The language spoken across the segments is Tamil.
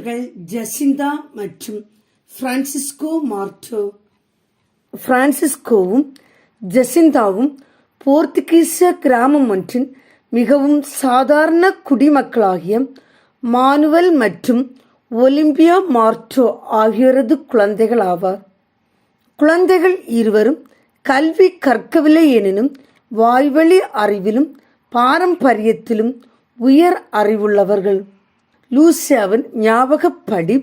புனிதர்கள் ஜசிந்தா மற்றும் பிரான்சிஸ்கோ மார்டோ. பிரான்சிஸ்கோவும் ஜசிந்தாவும் போர்த்துகீச கிராமம் ஒன்றின் மிகவும் சாதாரண குடிமக்களாகிய மானுவல் மற்றும் ஒலிம்பியா மார்டோ ஆகியோரது குழந்தைகள் ஆவார். குழந்தைகள் இருவரும் கல்வி கற்கவில்லை எனினும் வாய்வழி அறிவிலும் பாரம்பரியத்திலும் உயர் அறிவுள்ளவர்கள். லூசியாவின் ஞாபகப்படி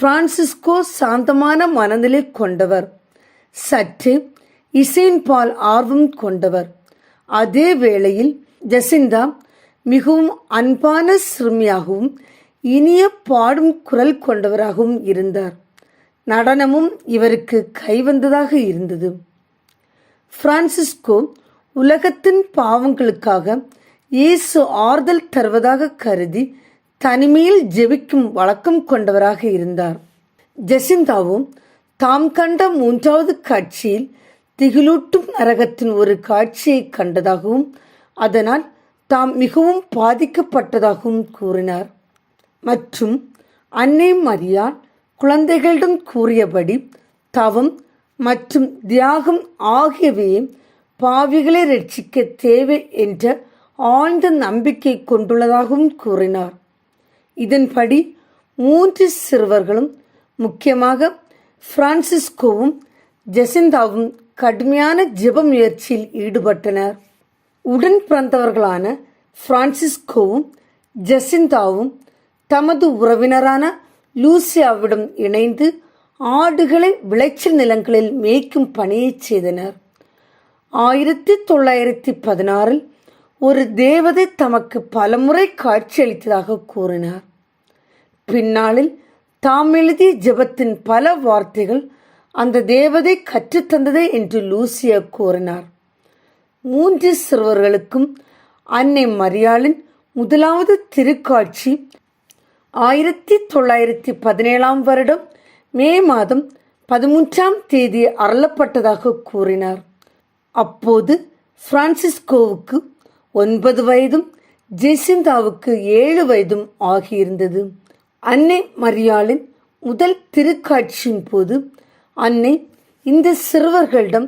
பிரான்சிஸ்கோ சாந்தமான மனநிலை கொண்டவர். சற்றே இசையின்பால் ஆர்வம் கொண்டவர். அதே வேளையில் ஜசிந்தா மிகவும் அன்பான சிறுமியாகவும் இனிய பாடும் குரல் கொண்டவராகவும் இருந்தார். நடனமும் இவருக்கு கைவந்ததாக இருந்தது. பிரான்சிஸ்கோ உலகத்தின் பாவங்களுக்காக இயேசு ஆறுதல் தருவதாக கருதி தனிமையில் ஜெபிக்கும் வழக்கம் கொண்டவராக இருந்தார். ஜெசிந்தாவும் தாம் கண்ட மூன்றாவது காட்சியில் திகிலூட்டும் நரகத்தின் ஒரு காட்சியை கண்டதாகவும் அதனால் தாம் மிகவும் பாதிக்கப்பட்டதாகவும் கூறினார். மற்றும் அன்னை மரியான் குழந்தைகளிடம் கூறியபடி தவம் மற்றும் தியாகம் ஆகியவையே பாவிகளை ரட்சிக்க தேவை என்ற ஆழ்ந்த நம்பிக்கை கொண்டுள்ளதாகவும் கூறினார். இதன்படி மூன்று சிறுவர்களும் முக்கியமாக பிரான்சிஸ்கோவும் ஜெசிந்தாவும் கடுமையான ஜெப முயற்சியில் ஈடுபட்டனர். உடன் பிறந்தவர்களான பிரான்சிஸ்கோவும் ஜெசிந்தாவும் தமது உறவினரான லூசியாவிடம் இணைந்து ஆடுகளை விளைச்சல் நிலங்களில் மேய்க்கும் பணியை செய்தனர். ஆயிரத்தி தொள்ளாயிரத்தி பதினாறில் ஒரு தேவதை தமக்கு பலமுறை காட்சியளித்ததாக கூறினார். பின்னாளில் தாம் எழுதிய ஜெபத்தின் பல வார்த்தைகள் அந்த தேவதை கற்றுத்தந்ததே என்று லூசியா கூறினார். மூன்று சிறுவர்களுக்கும் அன்னை மரியாளின் முதலாவது திருக்காட்சி ஆயிரத்தி தொள்ளாயிரத்தி பதினேழாம் வருடம் மே மாதம் பதிமூன்றாம் தேதி அருளப்பட்டதாக கூறினார். அப்போது பிரான்சிஸ்கோவுக்கு ஒன்பது வயதும் ஜெசிந்தாவுக்கு ஏழு வயதும் ஆகியிருந்தது. அன்னை மரியாளின் முதல் திருக்காட்சியின் போது அன்னை இந்த சிறுவர்களிடம்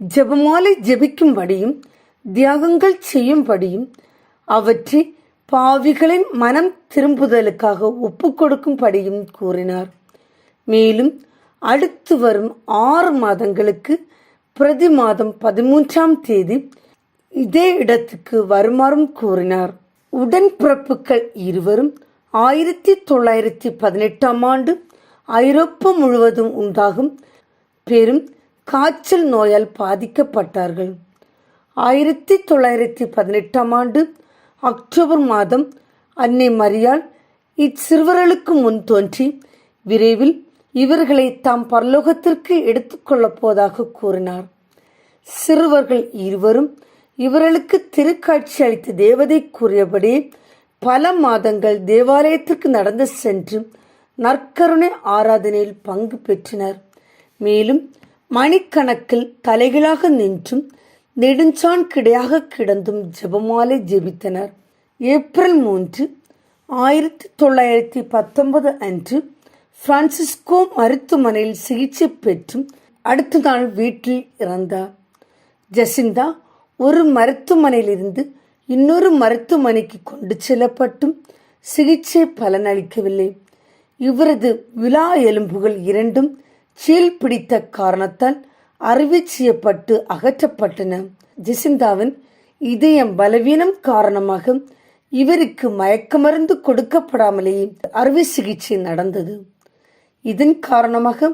ஜெபமாலை ஜெபிக்கும்படியும் தியாகங்கள் செய்யும்படியும் அவற்றை பாவிகளின் மனம் திரும்புதலுக்காக ஒப்பு கொடுக்கும்படியும் கூறினார். மேலும் அடுத்து வரும் ஆறு மாதங்களுக்கு பிரதி மாதம் பதிமூன்றாம் தேதி இதே இடத்துக்கு வருமாறும் கூறினார். உடன்பிறப்புகள் இருவரும் ஆயிரத்தி தொள்ளாயிரத்தி பதினெட்டாம் ஆண்டு ஐரோப்பா முழுவதும் உண்டாகும் பெரும் காய்ச்சல் நோயால் பாதிக்கப்பட்டார்கள். ஆயிரத்தி தொள்ளாயிரத்தி பதினெட்டாம் ஆண்டு அக்டோபர் மாதம் அன்னை மரியாள் இச்சிறுவர்களுக்கு முன் தோன்றி விரைவில் இவர்களை தாம் பரலோகத்திற்கு எடுத்துக்கொள்ளப் போவதாக கூறினார். சிறுவர்கள் இருவரும் இவர்களுக்கு திருக்காட்சி அளித்த தேவதை கூறியபடி பல மாதங்கள் தேவாலயத்திற்கு நடந்து சென்று நற்கருணை ஆராதனையில் பங்கு பெற்றனர். மேலும் மணிக்கணக்கில் தலைகளாக நின்றும் நெடுஞ்சான் கிடையாக கிடந்தும் ஜெபமாலை ஜெபித்தனர். ஏப்ரல் மூன்று ஆயிரத்தி தொள்ளாயிரத்தி பத்தொன்பது அன்று பிரான்சிஸ்கோ மருத்துவமனையில் சிகிச்சை பெற்றும் அடுத்த நாள் வீட்டில் இறந்தார். ஜசிந்தா ஒரு மருத்துவமனையிலிருந்து இன்னொரு மருத்துவமனைக்கு கொண்டு செல்லப்பட்டும் சிகிச்சை பலனளிக்கவில்லை. இவரது விழா எலும்புகள் இரண்டும் சீல் பிடித்த காரணத்தால் அறுவை செய்யப்பட்டு அகற்றப்பட்டன. ஜெசிந்தாவின் இதயம் பலவீனம் காரணமாக இவருக்கு மயக்க மருந்து கொடுக்கப்படாமலேயே அறுவை சிகிச்சை நடந்தது. இதன் காரணமாக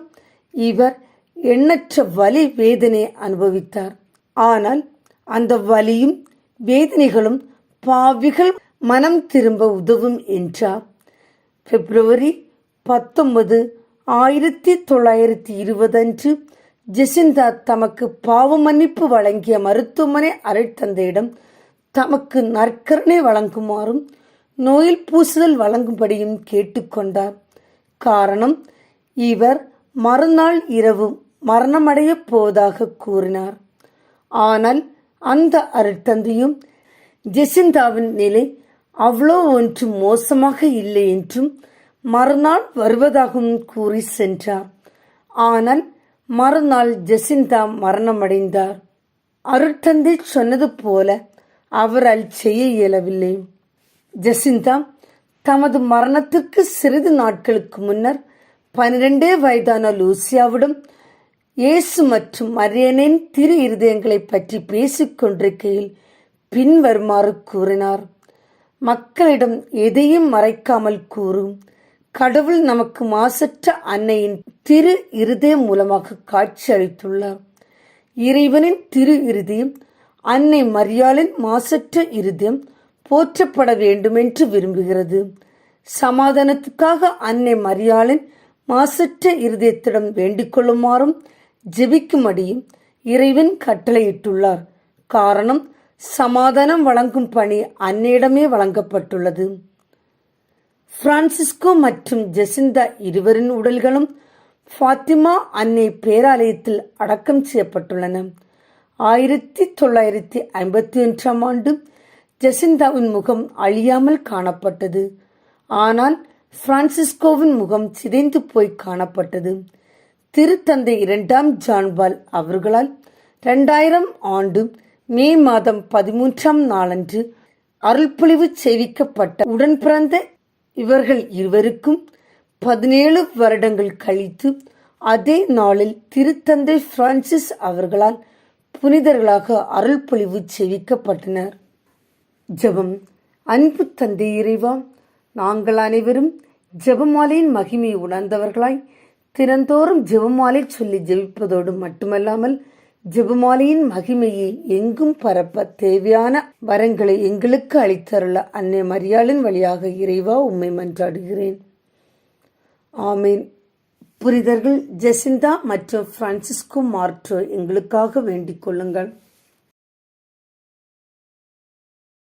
இவர் எண்ணற்ற வலி வேதனை அனுபவித்தார். ஆனால் அந்த வலியும் வேதனைகளும் பாவிகள் மனம் திரும்ப உதவும் என்றார் பிப்ரவரி பத்தொன்பது ஆயிரத்தி தொள்ளாயிரத்தி இருபது அன்று ஜெசிந்தா தமக்கு பாவ மன்னிப்பு வழங்கிய மருத்துவமனை அரைத்தந்தையிடம் தமக்கு நற்கரணை வழங்குமாறும் நோயில் பூசுதல் வழங்கும்படியும் கேட்டுக்கொண்டார் காரணம் இவர் மறுநாள் இரவு மரணமடையப் போவதாக கூறினார். ஆனால் அந்த அருட்தந்தையும் ஜெசிந்தாவின் நிலை அவ்வளோ ஒன்றும் மோசமாக இல்லை என்றும் மறுநாள் வருவதாகவும் கூறி சென்றார். ஆனால் மறுநாள் ஜெசிந்தா மரணமடைந்தார். அருட்தந்தை சொன்னது போல அவரால் செய்ய இயலவில்லை. ஜெசிந்தா தமது மரணத்திற்கு சிறிது நாட்களுக்கு முன்னர் பனிரெண்டே வயதான லூசியாவிடம் இயேசு மற்றும் மரியனின் திரு இருதயங்களை பற்றி பேசிக்கொண்டிருக்கையில் பின்வருமாறு கூறினார். மக்களிடம் எதையும் மறைக்காமல் கூறும். கடவுள் நமக்கு மாசற்ற அன்னையின் திரு இருதயம் மூலமாக காட்சி அளித்துள்ளார். இறைவனின் திரு இருதயம் அன்னை மரியாளின் மாசற்ற இருதயம் போற்றப்பட வேண்டுமென்று விரும்புகிறது. சமாதானத்துக்காக அன்னை மரியாளின் மாசற்ற இருதயத்திடம் வேண்டிக் கொள்ளுமாறும் ஜெபிக்கும்படியும் இறைவன் கட்டளையிட்டுள்ளார். காரணம் சமாதானம் வழங்கும் பணி அன்னையிடமே வழங்கப்பட்டுள்ளது. பிரான்சிஸ்கோ மற்றும் ஜெசிந்தா இருவரின் உடல்களும் ஃபாத்திமா அன்னை பேராலயத்தில் அடக்கம் செய்யப்பட்டுள்ளன. ஆயிரத்தி தொள்ளாயிரத்தி ஐம்பத்தி ஒன்றாம் ஆண்டு ஜெசிந்தாவின் முகம் அழியாமல் காணப்பட்டது. ஆனால் பிரான்சிஸ்கோவின் முகம் சிதைந்து போய் காணப்பட்டது. திருத்தந்தை இரண்டாம் ஜான்பால் அவர்களால் இரண்டாயிரம் ஆண்டு மே மாதம் பதிமூன்றாம் நாளன்று அருள்பொழிவு செய்விக்கப்பட்ட உடன் பிறந்த இவர்கள் இருவருக்கும் பதினேழு வருடங்கள் கழித்து அதே நாளில் திருத்தந்தை பிரான்சிஸ் அவர்களால் புனிதர்களாக அருள்பொழிவு செய்விக்கப்பட்டனர் ஜெபம். அன்பு தந்தை இறைவா நாங்கள் அனைவரும் ஜெபமாலையின் மகிமையை உணர்ந்தவர்களாய் தினந்தோறும் ஜெபமாலை சொல்லி ஜெபிப்பதோடு மட்டுமல்லாமல் ஜெபமாலையின் மகிமையை எங்கும் பரப்ப தேவையான வரங்களை எங்களுக்கு அளித்தருள அன்னை மரியாளின் வழியாக இறைவா உம்மை மன்றாடுகிறேன். ஆமீன். புரிதர்கள் ஜெசிந்தா மற்றும் பிரான்சிஸ்கோ மார்ட்ரோ எங்களுக்காக வேண்டிக் கொள்ளுங்கள்.